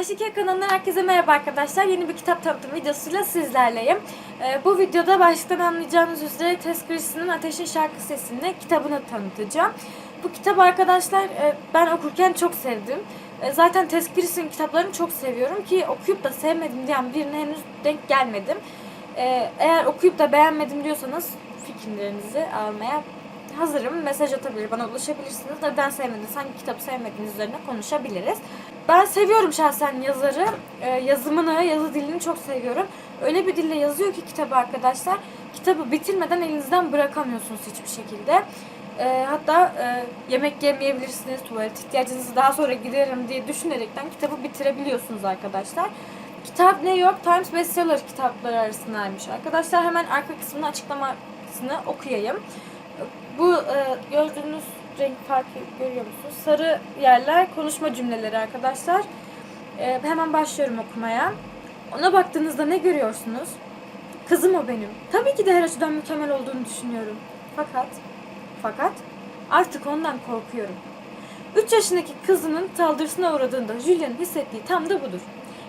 H2 kanalından herkese merhaba arkadaşlar. Yeni bir kitap tanıtım videosuyla sizlerleyim. Ee, bu videoda baştan anlayacağınız üzere Tess Christie'nin Ateşin Şarkı Sesi'ni kitabını tanıtacağım. Bu kitap arkadaşlar e, ben okurken çok sevdim. E, zaten Tess Christie'nin kitaplarını çok seviyorum ki okuyup da sevmedim diyen birine henüz denk gelmedim. E, eğer okuyup da beğenmedim diyorsanız fikirlerinizi almaya hazırım. Mesaj atabilir, bana ulaşabilirsiniz. Neden sevmediniz, hangi kitabı sevmediğiniz üzerine konuşabiliriz. Ben seviyorum şahsen yazarı. Ee, yazımını, yazı dilini çok seviyorum. Öyle bir dille yazıyor ki kitabı arkadaşlar. Kitabı bitirmeden elinizden bırakamıyorsunuz hiçbir şekilde. Ee, hatta e, yemek yemeyebilirsiniz, tuvalet ihtiyacınızı daha sonra giderim diye düşünerekten kitabı bitirebiliyorsunuz arkadaşlar. Kitap New York Times bestseller kitapları arasındaymış arkadaşlar. Hemen arka kısmını açıklamasını okuyayım. Bu e, gördüğünüz renk farkı görüyor musunuz? Sarı yerler konuşma cümleleri arkadaşlar. E, hemen başlıyorum okumaya. Ona baktığınızda ne görüyorsunuz? Kızım o benim. Tabii ki de her açıdan mükemmel olduğunu düşünüyorum. Fakat, fakat artık ondan korkuyorum. 3 yaşındaki kızının saldırısına uğradığında Julia'nın hissettiği tam da budur.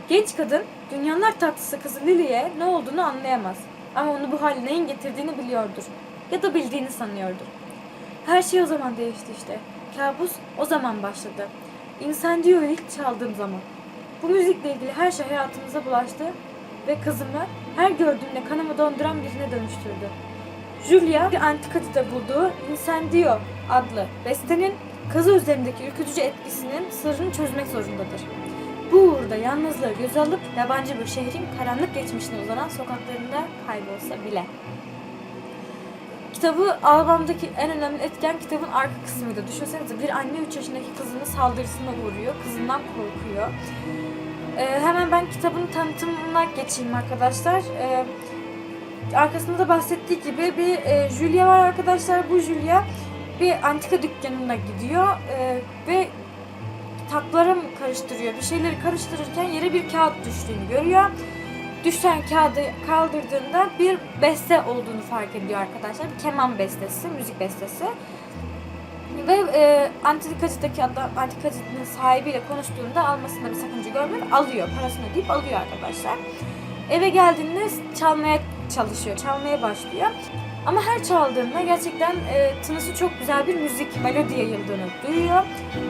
Genç kadın dünyalar tatlısı kızı Lily'e ne olduğunu anlayamaz. Ama onu bu hale neyin getirdiğini biliyordur. Ya da bildiğini sanıyordur. Her şey o zaman değişti işte. Kabus o zaman başladı. İncendio ilk çaldığım zaman. Bu müzikle ilgili her şey hayatımıza bulaştı ve kızımı her gördüğümde kanımı donduran birine dönüştürdü. Julia bir antikacıda bulduğu Incendio adlı bestenin kızı üzerindeki ürkütücü etkisinin sırrını çözmek zorundadır. Bu uğurda yalnızlığı göze alıp yabancı bir şehrin karanlık geçmişine uzanan sokaklarında kaybolsa bile. Kitabı albamdaki en önemli etken kitabın arka kısmıydı. Düşünsenize bir anne 3 yaşındaki kızının saldırısına uğruyor. Kızından korkuyor. Ee, hemen ben kitabın tanıtımına geçeyim arkadaşlar. Ee, arkasında da bahsettiği gibi bir e, Julia var arkadaşlar. Bu Julia bir antika dükkanına gidiyor ee, ve tatlara mı karıştırıyor? Bir şeyleri karıştırırken yere bir kağıt düştüğünü görüyor düşen kağıdı kaldırdığında bir beste olduğunu fark ediyor arkadaşlar. Bir keman bestesi, müzik bestesi. Ve e, antikacıdaki adam, antikacının sahibiyle konuştuğunda almasında bir sakınca görmüyor. Alıyor, parasını ödeyip alıyor arkadaşlar. Eve geldiğinde çalmaya çalışıyor, çalmaya başlıyor. Ama her çaldığında gerçekten e, tınısı çok güzel bir müzik, melodi yayıldığını duyuyor.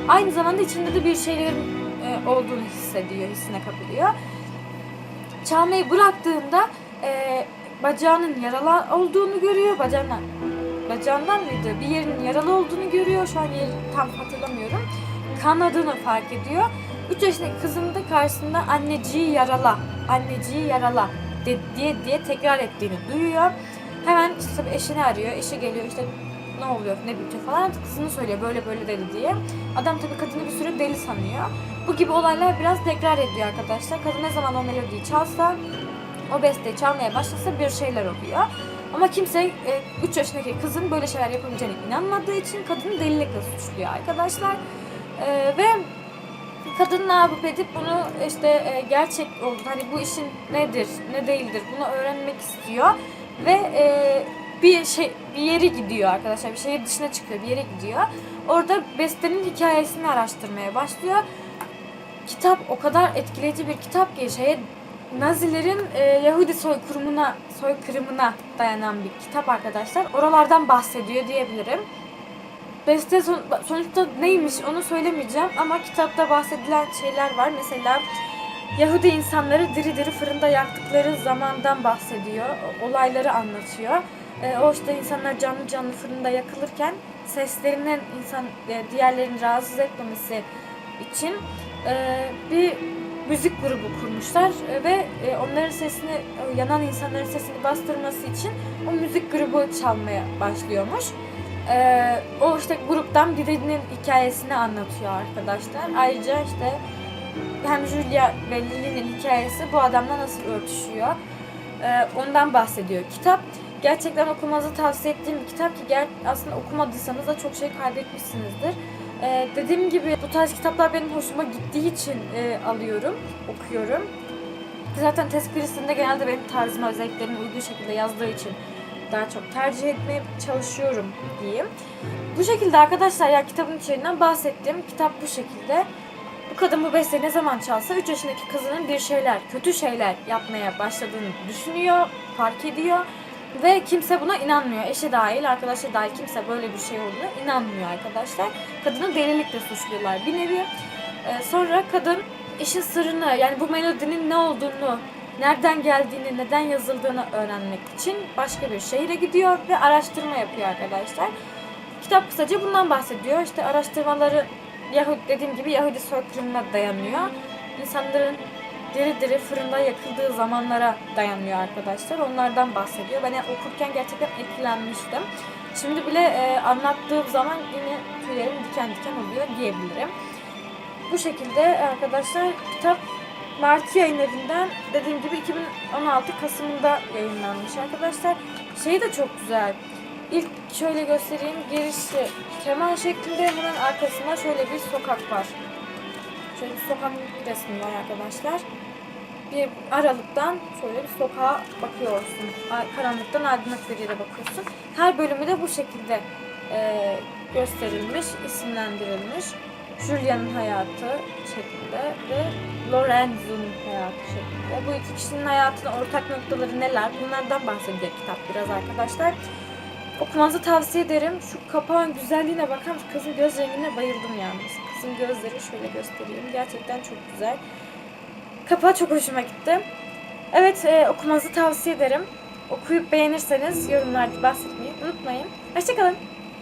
Aynı zamanda içinde de bir şeylerin e, olduğunu hissediyor, hissine kapılıyor çalmayı bıraktığında e, bacağının yaralı olduğunu görüyor. Bacağından, bacağından mıydı? Bir yerinin yaralı olduğunu görüyor. Şu an yeri tam hatırlamıyorum. Kanadını fark ediyor. 3 yaşındaki kızın da karşısında anneciği yarala, anneciği yarala de, diye diye tekrar ettiğini duyuyor. Hemen işte tabii eşini arıyor. Eşi geliyor işte ne oluyor ne bitiyor falan. Kızını söylüyor böyle böyle dedi diye. Adam tabii kadını bir süre deli sanıyor. Bu gibi olaylar biraz tekrar ediyor arkadaşlar. Kadın ne zaman o melodiyi çalsa, o besteyi çalmaya başlasa bir şeyler oluyor. Ama kimse 3 yaşındaki kızın böyle şeyler yapabileceğine inanmadığı için kadını delilikle suçluyor arkadaşlar. E, ve kadın ne yapıp edip bunu işte e, gerçek olduğunu, hani bu işin nedir, ne değildir bunu öğrenmek istiyor. Ve e, bir şey bir yere gidiyor arkadaşlar. Bir şehir dışına çıkıyor, bir yere gidiyor. Orada bestenin hikayesini araştırmaya başlıyor kitap o kadar etkileyici bir kitap ki şeye Nazilerin e, Yahudi soykırımına soykırımına dayanan bir kitap arkadaşlar. Oralardan bahsediyor diyebilirim. Beste son, sonuçta neymiş onu söylemeyeceğim ama kitapta bahsedilen şeyler var. Mesela Yahudi insanları diri diri fırında yaktıkları zamandan bahsediyor. Olayları anlatıyor. E, o işte insanlar canlı canlı fırında yakılırken seslerinin insan e, diğerlerini rahatsız etmemesi için bir müzik grubu kurmuşlar e, ve e, onların sesini, yanan insanların sesini bastırması için o müzik grubu çalmaya başlıyormuş. E, o işte gruptan birinin hikayesini anlatıyor arkadaşlar. Ayrıca işte hem Julia ve Lily'nin hikayesi bu adamla nasıl örtüşüyor e, ondan bahsediyor kitap. Gerçekten okumanızı tavsiye ettiğim bir kitap ki aslında okumadıysanız da çok şey kaybetmişsinizdir. Ee, dediğim gibi bu tarz kitaplar benim hoşuma gittiği için e, alıyorum, okuyorum. Zaten test krizinde genelde benim tarzıma, özelliklerime uygun şekilde yazdığı için daha çok tercih etmeye çalışıyorum diyeyim. Bu şekilde arkadaşlar ya kitabın içeriğinden bahsettim. Kitap bu şekilde. Bu kadın bu besteyi ne zaman çalsa 3 yaşındaki kızının bir şeyler, kötü şeyler yapmaya başladığını düşünüyor, fark ediyor ve kimse buna inanmıyor. Eşi dahil, arkadaşı dahil kimse böyle bir şey olduğuna inanmıyor arkadaşlar. Kadını delilikle suçluyorlar bir nevi. Ee, sonra kadın işin sırrını yani bu melodinin ne olduğunu, nereden geldiğini, neden yazıldığını öğrenmek için başka bir şehire gidiyor ve araştırma yapıyor arkadaşlar. Kitap kısaca bundan bahsediyor. İşte araştırmaları Yahudi dediğim gibi Yahudi soykırımına dayanıyor. İnsanların diri diri fırında yakıldığı zamanlara dayanıyor arkadaşlar. Onlardan bahsediyor. Ben yani okurken gerçekten etkilenmiştim. Şimdi bile e, anlattığım zaman yine tüylerim diken diken oluyor diyebilirim. Bu şekilde arkadaşlar kitap Marti Yayın Evi'nden dediğim gibi 2016 Kasım'da yayınlanmış arkadaşlar. Şeyi de çok güzel. İlk şöyle göstereyim. Girişi keman şeklinde hemen arkasında şöyle bir sokak var. Şöyle bir sokak resmi var arkadaşlar. Bir aralıktan şöyle bir sokağa bakıyorsun. Karanlıktan aydınlık bir yere bakıyorsun. Her bölümü de bu şekilde e, gösterilmiş, isimlendirilmiş. Julia'nın hayatı şeklinde ve Lorenzo'nun hayatı şeklinde. Bu iki kişinin hayatının ortak noktaları neler? Bunlardan bahsediyor kitap biraz arkadaşlar. Okumanızı tavsiye ederim. Şu kapağın güzelliğine bakar mısın? Kızın göz rengine bayıldım yalnız. Kızın gözleri şöyle göstereyim. Gerçekten çok güzel. Kapağı çok hoşuma gitti. Evet e, okumanızı tavsiye ederim. Okuyup beğenirseniz yorumlarda bahsetmeyi unutmayın. Hoşçakalın.